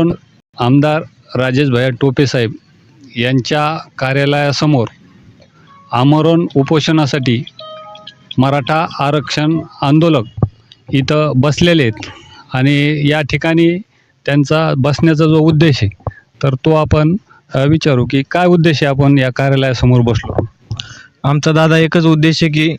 आमदार राजेश भैया टोपे साहेब यांच्या कार्यालयासमोर आमरण उपोषणासाठी मराठा आरक्षण आंदोलक इथं बसलेले आहेत. आणि या ठिकाणी त्यांचा बसण्याचा जो उद्देश आहे तर तो आपण विचारू की काय उद्देश आहे आपण या कार्यालयासमोर बसलो? आमचा दादा एकच उद्देश आहे की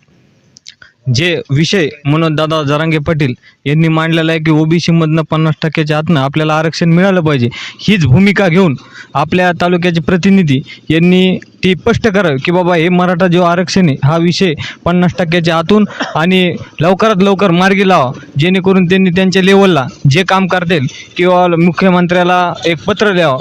जे विषय म्हणून दादा जरांगे पाटील यांनी मांडलेला आहे की ओबीसीमधनं पन्नास टक्क्याच्या आतनं आपल्याला आरक्षण मिळालं पाहिजे हीच भूमिका घेऊन आपल्या तालुक्याचे प्रतिनिधी यांनी ती स्पष्ट करावं की बाबा हे मराठा जो आरक्षण आहे हा विषय पन्नास टक्क्याच्या आतून आणि लवकरात लवकर मार्गी लावा जेणेकरून त्यांनी त्यांच्या लेवलला जे काम करतील किंवा मुख्यमंत्र्याला एक पत्र द्यावं.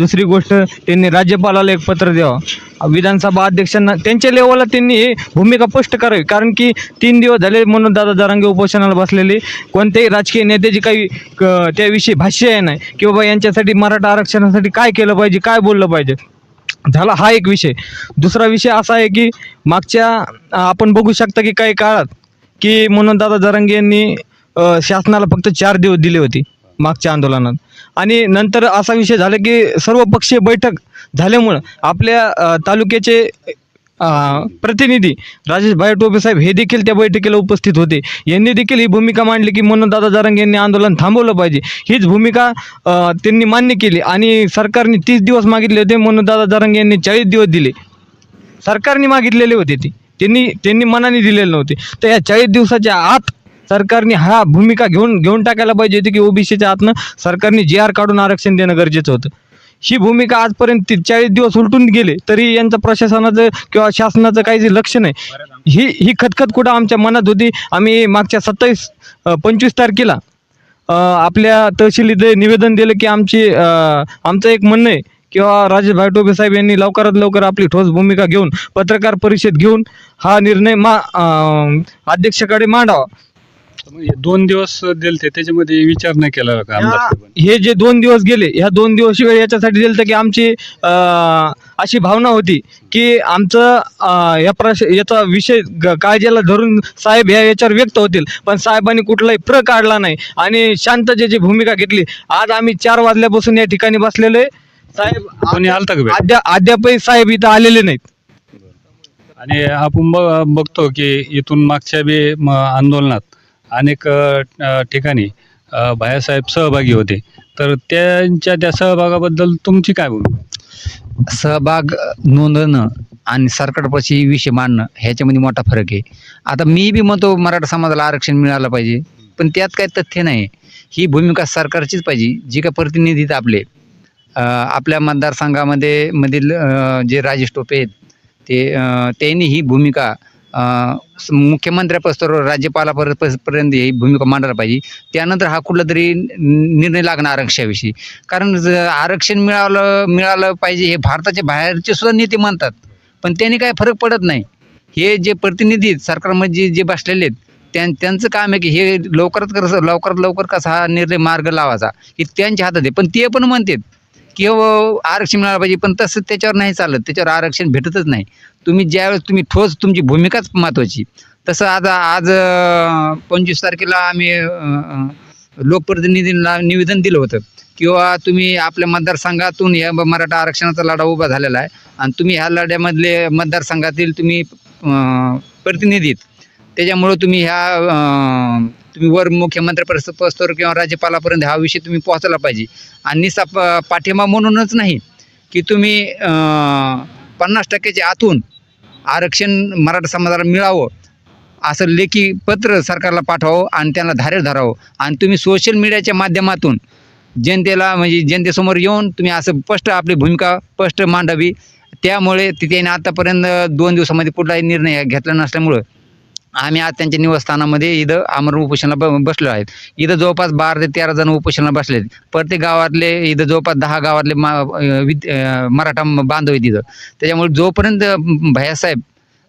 दुसरी गोष्ट त्यांनी राज्यपालाला एक पत्र द्यावं. विधानसभा अध्यक्षांना त्यांच्या लेवलला त्यांनी ही भूमिका स्पष्ट करावी. कारण की तीन दिवस झाले म्हणून दादा दारांगे उपोषणाला बसलेले. कोणत्याही राजकीय नेत्याची काही क- त्याविषयी भाष्य आहे नाही. की बाबा यांच्यासाठी मराठा आरक्षणासाठी काय केलं पाहिजे काय बोललं पाहिजे. झाला हा एक विषय. दुसरा विषय असा आहे की मागच्या आपण बघू शकता की काही काळात की म्हणून दादा जरांगे यांनी शासनाला फक्त चार दिवस दिले होते. मागच्या आंदोलनात. आणि नंतर असा विषय झाला की सर्व पक्षीय बैठक झाल्यामुळं आपल्या तालुक्याचे प्रतिनिधी राजेश भाई टोपे साहेब हे देखील त्या बैठकीला उपस्थित होते. यांनी देखील ही भूमिका मांडली की म्हणून दादा जारंग यांनी आंदोलन थांबवलं पाहिजे. हीच भूमिका त्यांनी मान्य केली आणि सरकारने तीस दिवस मागितले होते म्हणून दादा जारंग यांनी चाळीस दिवस दिले. सरकारने मागितलेले होते ते. त्यांनी त्यांनी मनाने दिलेले नव्हते. तर या चाळीस दिवसाच्या आत सरकारने हा भूमिका घेऊन घेऊन टाकायला पाहिजे होती की ओबीसीच्या आतनं सरकारने जी आर काढून आरक्षण देणं गरजेचं होतं. ही भूमिका आजपर्यंत चाळीस दिवस उलटून गेले तरी यांचं प्रशासनाचं किंवा शासनाचं काही लक्ष नाही. ही ही खतखत कुठं आमच्या मनात होती? आम्ही मागच्या सत्तावीस पंचवीस तारखेला आपल्या तहसीलीत निवेदन दिलं की आमची आमचं एक म्हणणं आहे किंवा राजेश भाई साहेब यांनी लवकरात लवकर आपली ठोस भूमिका घेऊन पत्रकार परिषद घेऊन हा निर्णय मा अध्यक्षाकडे मांडावा. दोन दिवस दिलते त्याच्यामध्ये विचार नाही केला का आमदार साहेबांनी? हे जे दोन दिवस गेले ह्या दोन दिवस वेळ याच्यासाठी दिलं की आमची अं, अशी भावना होती की आमचं अं, या प्रश याचा विषय ग- काळजीला धरून साहेब ह्या याच्यावर व्यक्त होतील पण साहेबांनी कुठलाही प्र काढला नाही आणि शांततेची भूमिका घेतली आज आम्ही चार वाजल्यापासून या ठिकाणी बसलेले साहेब कोणी आलता का भेट? अद्या अद्यापही साहेब इथं आलेले नाहीत आणि आपण बघ बघतो की इथून मागच्या बी म, आंदोलनात अनेक ठिकाणी भायासाहेब सहभागी होते. तर त्यांच्या त्या सहभागाबद्दल तुमची काय बोलू सहभाग नोंदवणं आणि सरकारपाशी विषय मांडणं ह्याच्यामध्ये मोठा फरक आहे. आता मी बी म्हणतो मराठा समाजाला आरक्षण मिळालं पाहिजे पण त्यात काय तथ्य नाही. ही भूमिका सरकारचीच पाहिजे जी काय प्रतिनिधीत आपले. आपल्या मतदारसंघामध्ये मधील जे राजेश टोपे आहेत ते त्यांनी ही भूमिका मुख्यमंत्र्यापासून राज्यपालापर्यंत पर्यंत ही भूमिका मांडायला पाहिजे. त्यानंतर हा कुठला तरी निर्णय लागणार आरक्षणाविषयी. कारण ज- आरक्षण मिळालं मिळालं पाहिजे हे भारताच्या बाहेरचे सुद्धा नेते मानतात पण त्यांनी काय फरक पडत नाही. हे जे प्रतिनिधी आहेत, सरकारमध्ये जे जे बसलेले आहेत त्यां त्यांचं काम आहे की हे लवकरात कसं लवकरात लवकर कसा हा निर्णय मार्ग लावायचा की त्यांच्या हातात आहे. पण ते पण म्हणतात की हो आरक्षण मिळालं पाहिजे पण तसं त्याच्यावर नाही चालत. त्याच्यावर आरक्षण भेटतच नाही. तुम्ही ज्यावेळेस तुम्ही ठोस तुमची भूमिकाच महत्त्वाची तसं आज आज पंचवीस तारखेला आम्ही लोकप्रतिनिधींना निवेदन दिलं होतं किंवा तुम्ही आपल्या मतदारसंघातून या मराठा आरक्षणाचा लढा उभा झालेला आहे आणि तुम्ही ह्या लढ्यामधले मतदारसंघातील तुम्ही प्रतिनिधीत त्याच्यामुळं तुम्ही ह्या तुम्ही वर मुख्यमंत्री पस्तोर किंवा राज्यपालापर्यंत हा विषय तुम्ही पोहोचला पाहिजे. आणि निसा प- पाठिंबा म्हणूनच नाही की तुम्ही पन्नास टक्क्याच्या आतून आरक्षण मराठा समाजाला मिळावं असं लेखी पत्र सरकारला पाठवावं आणि त्यांना धारेर धरावं. आणि तुम्ही सोशल मीडियाच्या माध्यमातून जनतेला म्हणजे जनतेसमोर येऊन तुम्ही असं स्पष्ट आपली भूमिका स्पष्ट मांडावी. त्यामुळे तिथे आतापर्यंत दोन दिवसामध्ये कुठलाही निर्णय घेतला नसल्यामुळं आम्ही आज त्यांच्या निवासस्थानामध्ये इथं आमरण उपोषणाला ब बसलो आहेत. इथं जवळपास बारा ते तेरा जण उपोषणाला बसले आहेत. प्रत्येक गावातले इथं जवळपास दहा गावातले मा मराठा बांधव आहेत इथं. त्याच्यामुळे जोपर्यंत भैयासाहेब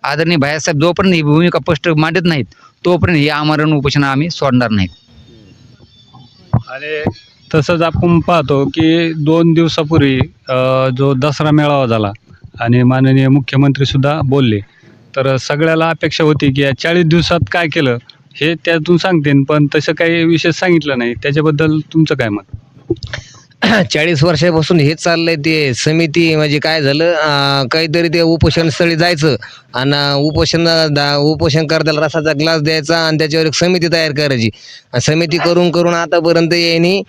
आदरणीय भैयासाहेब जोपर्यंत ही भूमिका स्पष्ट मांडत नाहीत तोपर्यंत हे आमरण उपोषण आम्ही सोडणार नाहीत. आणि तसंच आपण पाहतो की दोन दिवसापूर्वी जो दसरा मेळावा झाला आणि माननीय मुख्यमंत्री सुद्धा बोलले. तर सगळ्याला अपेक्षा होती की या चाळीस दिवसात काय केलं हे त्यातून सांगते. पण तसं काही विशेष सांगितलं नाही. त्याच्याबद्दल तुमचं काय मत? चाळीस वर्षापासून हेच चाललंय ते समिती म्हणजे काय झालं काहीतरी ते उपोषणस्थळी जायचं आणि उपोषण दा उपोषण करताना रसाचा ग्लास द्यायचा आणि त्याच्यावर एक समिती तयार करायची. समिती करून करून आतापर्यंत यांनी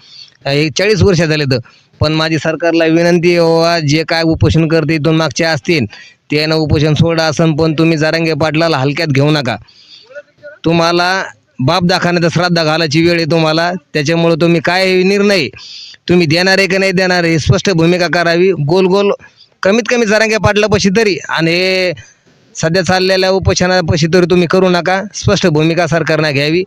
एक चाळीस वर्ष झाले तर पण माझी सरकारला विनंती आहे जे काय उपोषण करते इथून मागचे असतील त्यानं उपोषण सोडा असन पण तुम्ही जारंगे पाटलाला हलक्यात घेऊ नका. तुम्हाला बाप दाखाने तर श्राद्ध घालायची वेळ आहे तुम्हाला त्याच्यामुळं तुम्ही काय निर्णय तुम्ही देणार आहे की नाही देणार आहे स्पष्ट भूमिका करावी. गोल गोल कमीत कमी जरांगे पाटलापाशी तरी आणि हे सध्या चाललेल्या उपोषणापाशी तरी तुम्ही करू नका. स्पष्ट भूमिका सरकारनं घ्यावी.